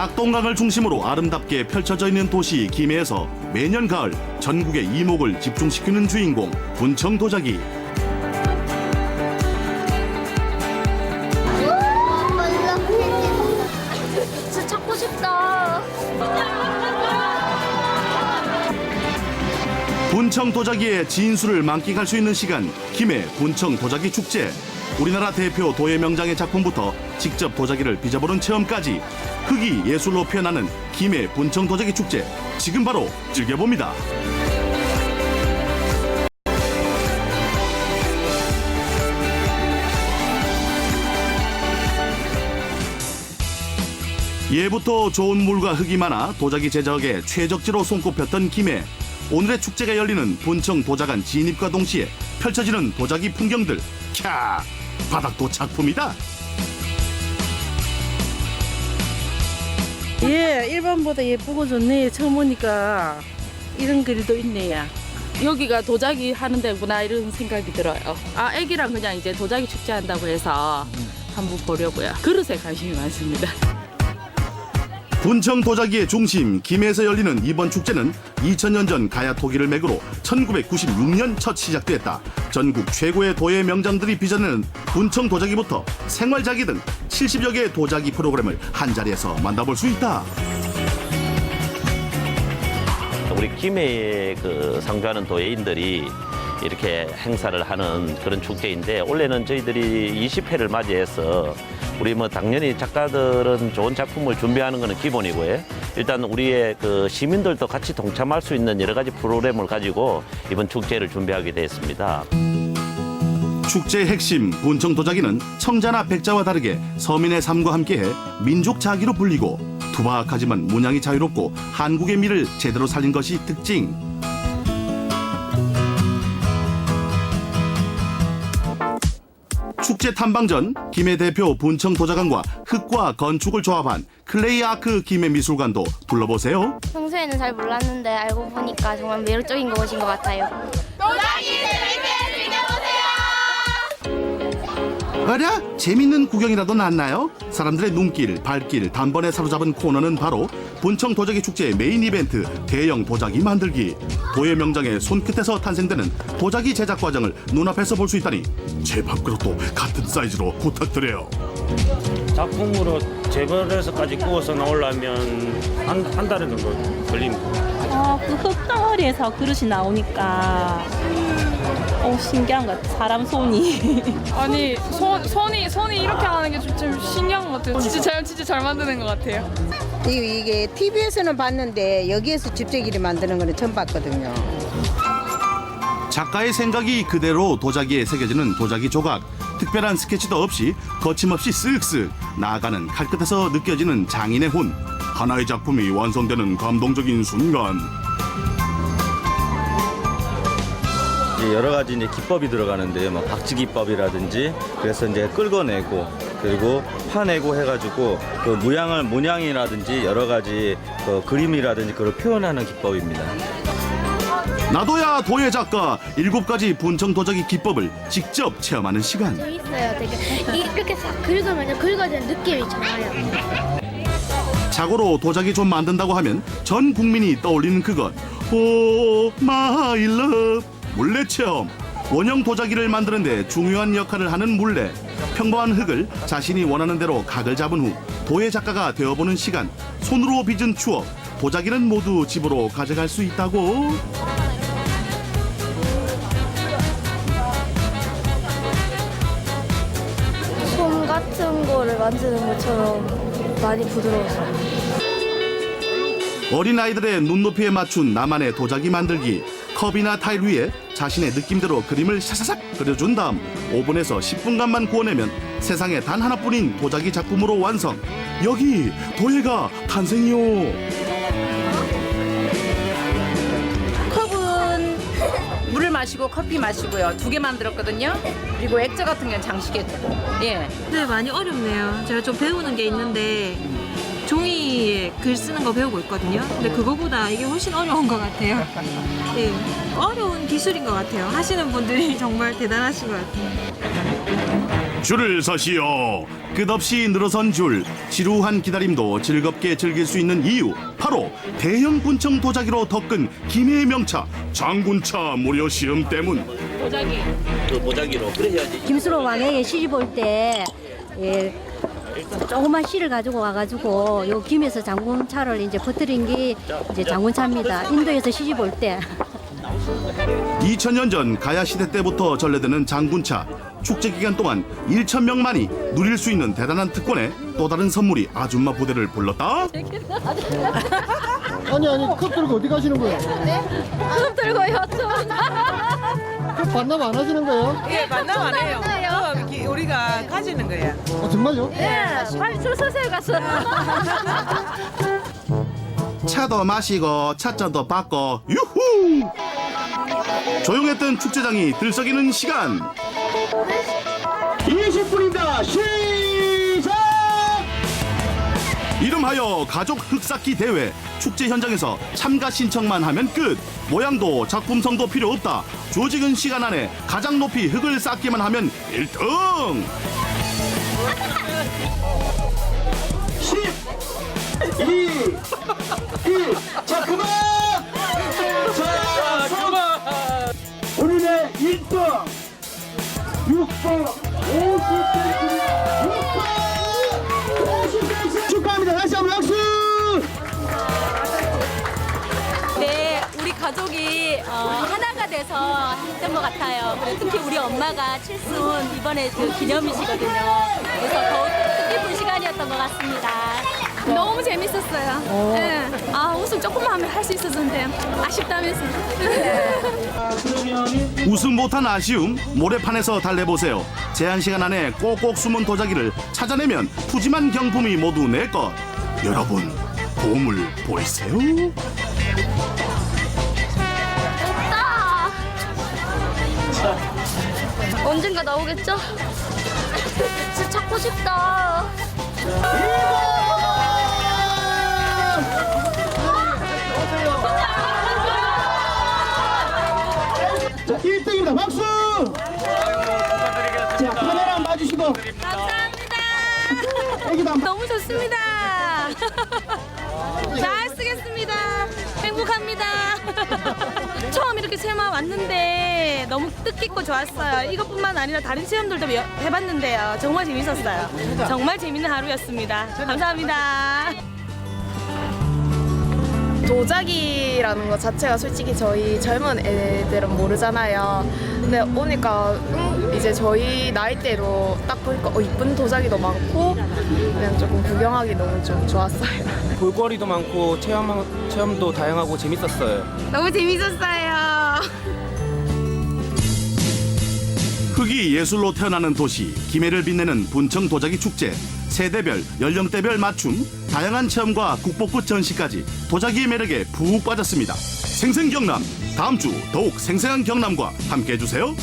낙동강을 중심으로 아름답게 펼쳐져 있는 도시 김해에서 매년 가을 전국의 이목을 집중시키는 주인공 분청 도자기. 진짜 찾고 싶다. 분청 도자기의 진수를 만끽할 수 있는 시간 김해 분청 도자기 축제 우리나라 대표 도예 명장의 작품부터 직접 도자기를 빚어보는 체험까지 흙이 예술로 표현하는 김해 분청 도자기 축제 지금 바로 즐겨봅니다. 예부터 좋은 물과 흙이 많아 도자기 제작에 최적지로 손꼽혔던 김해. 오늘의 축제가 열리는 본청 도자관 진입과 동시에 펼쳐지는 도자기 풍경들. 캬! 바닥도 작품이다. 예, 일반보다 예쁘고 좋네. 처음 오니까 이런 글도 있네요. 여기가 도자기 하는 데구나 이런 생각이 들어요. 아, 애기랑 그냥 이제 도자기 축제 한다고 해서 한번 보려고요. 그릇에 관심이 많습니다. 분청 도자기의 중심 김해에서 열리는 이번 축제는 2000년 전 가야 토기를 맥으로 1996년 첫 시작됐다. 전국 최고의 도예 명장들이 빚어내는 분청 도자기부터 생활자기 등 70여 개의 도자기 프로그램을 한 자리에서 만나볼 수 있다. 우리 김해에 그 상주하는 도예인들이 이렇게 행사를 하는 그런 축제인데 올해는 저희들이 20회를 맞이해서 우리 뭐 당연히 작가들은 좋은 작품을 준비하는 것은 기본이고요. 일단 우리의 그 시민들도 같이 동참할 수 있는 여러 가지 프로그램을 가지고 이번 축제를 준비하게 되었습니다. 축제의 핵심 분청 도자기는 청자나 백자와 다르게 서민의 삶과 함께해 민족 자기로 불리고 투박하지만 문양이 자유롭고 한국의 미를 제대로 살린 것이 특징. 축제 탐방 전 김해 대표 분청 도자관과 흙과 건축을 조합한 클레이 아크 김해 미술관도 둘러보세요. 평소에는 잘 몰랐는데 알고 보니까 정말 매력적인 곳인 것 같아요. 어랴 재밌는 구경이라도 났나요? 사람들의 눈길, 발길 단번에 사로잡은 코너는 바로 분청 도자기 축제의 메인 이벤트 대형 도자기 만들기. 도예 명장의 손끝에서 탄생되는 도자기 제작 과정을 눈앞에서 볼 수 있다니 제 밥그릇도 같은 사이즈로 부탁드려요. 작품으로 재벌해서까지 구워서 나오려면 한, 한달 정도 걸립니다. 아, 그 흙덩어리에서 그릇이 나오니까 어, 신기한 것 같아. 사람 손이. 아니 손, 손이 손이 이렇게 하는 게 좀 신기한 것 같아요. 진짜 잘 진짜 잘 만드는 것 같아요. 이- 이게 TV에서는 봤는데 여기에서 이리 만드는 거는 처음 봤거든요. 작가의 생각이 그대로 도자기에 새겨지는 도자기 조각. 특별한 스케치도 없이 거침없이 쓱쓱 나아가는 칼끝에서 느껴지는 장인의 혼. 하나의 작품이 완성되는 감동적인 순간. 이제 여러 가지 이제 기법이 들어가는데요. 뭐 박쥐 기법이라든지 그래서 이제 끌어내고 그리고 파내고 해가지고 그 모양을 모양이라든지 여러 가지 그 그림이라든지 그걸 표현하는 기법입니다. 나도야 도예 작가 일곱 가지 분청 도자기 기법을 직접 체험하는 시간. 재밌어요. 되게 이- 이렇게 싹 긁으면 긁어지는 느낌이 좋아요. 자고로 도자기 좀 만든다고 하면 전 국민이 떠올리는 그것. 오 마이 러브 물레 체험. 원형 도자기를 만드는 데 중요한 역할을 하는 물레. 평범한 흙을 자신이 원하는 대로 각을 잡은 후 도예 작가가 되어보는 시간. 손으로 빚은 추억. 도자기는 모두 집으로 가져갈 수 있다고. 솜 같은 거를 만드는 것처럼 많이 부드러웠어요. 어린아이들의 눈높이에 맞춘 나만의 도자기 만들기 컵이나 타일 위에 자신의 느낌대로 그림을 샤샤삭 그려준 다음 오븐에서 10분간만 구워내면 세상에 단 하나뿐인 도자기 작품으로 완성 여기 도예가 탄생이요 컵은 물을 마시고 커피 마시고요. 두 개 만들었거든요. 그리고 액자 같은 경우는 장식에 두고. 예. 네, 많이 어렵네요. 제가 좀 배우는 게 있는데 종이 에글 쓰는 거 배우고 있거든요. 근데 그거보다 이게 훨씬 어려운 것 같아요. 네, 어려운 기술인 것 같아요. 하시는 분들이 정말 대단하신 것 같아요. 줄을 서시오. 끝없이 늘어선 줄, 지루한 기다림도 즐겁게 즐길 수 있는 이유 바로 대형 군청 도자기로 덮은 김해의 명차 장군차 무료 시험 때문. 도자기. 그 도자기로 그래야지. 김수로 왕에게 시집 올때 예, 조그만 씨를 가지고 와가지고 요 김에서 장군차를 이제 퍼뜨린 게 이제 장군차입니다. 인도에서 시집 올 때. 2000년 전 가야 시대 때부터 전래되는 장군차 축제 기간 동안 1천 명만이 누릴 수 있는 대단한 특권에 또 다른 선물이 아줌마 부대를 불렀다. 아니 아니 컵 들고 어디 가시는 거예요? 금 들고요, 좀. 컵 반납 안 하시는 거예요? 예, 만남 안 해요. 우리가 가지는 거예요. 아, 정말요? 네, 빨리 줄 서세요, 가서. 차도 마시고 차자도 받고 유후. 조용했던 축제장이 들썩이는 시간. 이름하여 가족 흙쌓기 대회 축제 현장에서 참가 신청만 하면 끝. 모양도 작품성도 필요 없다. 조직은 시간 안에 가장 높이 흙을 쌓기만 하면 1등. 2, 1, 자 그만! 자 그만! 오늘의 1등! 6번 50cm 6번 가족이 어, 하나가 돼서 했던 것 같아요. 그리고 특히 우리 엄마가 칠순 이번에 그 기념이시거든요. 그래서 더욱 뜻깊은 시간이었던 것 같습니다. 너무 재밌었어요. 네. 아 우승 조금만 하면 할 수 있었는데 아쉽다면서. 우승 못한 아쉬움 모래판에서 달래보세요 제한 시간 안에 꼭꼭 숨은 도자기를 찾아내면 푸짐한 경품이 모두 내 것 여러분 보물 보이세요? 언젠가 나오겠죠? 진짜 찾고 싶다. 자 1등입니다. 박수! 자 카메라 한번 봐주시고 감사합니다. 너무 좋습니다. 잘 쓰겠습니다. 행복합니다. 처음 이렇게 체험하 왔는데 너무 뜻깊고 좋았어요. 이것뿐만 아니라 다른 체험들도 여- 해봤는데요. 정말 재밌었어요. 정말 재밌는 하루였습니다. 감사합니다. 도자기라는 것 자체가 솔직히 저희 젊은 애들은 모르잖아요. 근데 오니까 음, 이제 저희 나이대로 딱 보니까 어, 이쁜 도자기도 많고 그냥 조금 구경하기 너무 좀 좋았어요. 볼거리도 많고 체험 체험도 다양하고 재밌었어요. 너무 재밌었어요. 흙이 예술로 태어나는 도시 김해를 빛내는 분청 도자기 축제 세대별 연령대별 맞춤 다양한 체험과 국보급 전시까지 도자기의 매력에 푹 빠졌습니다 생생 경남 다음 주 더욱 생생한 경남과 함께 해주세요.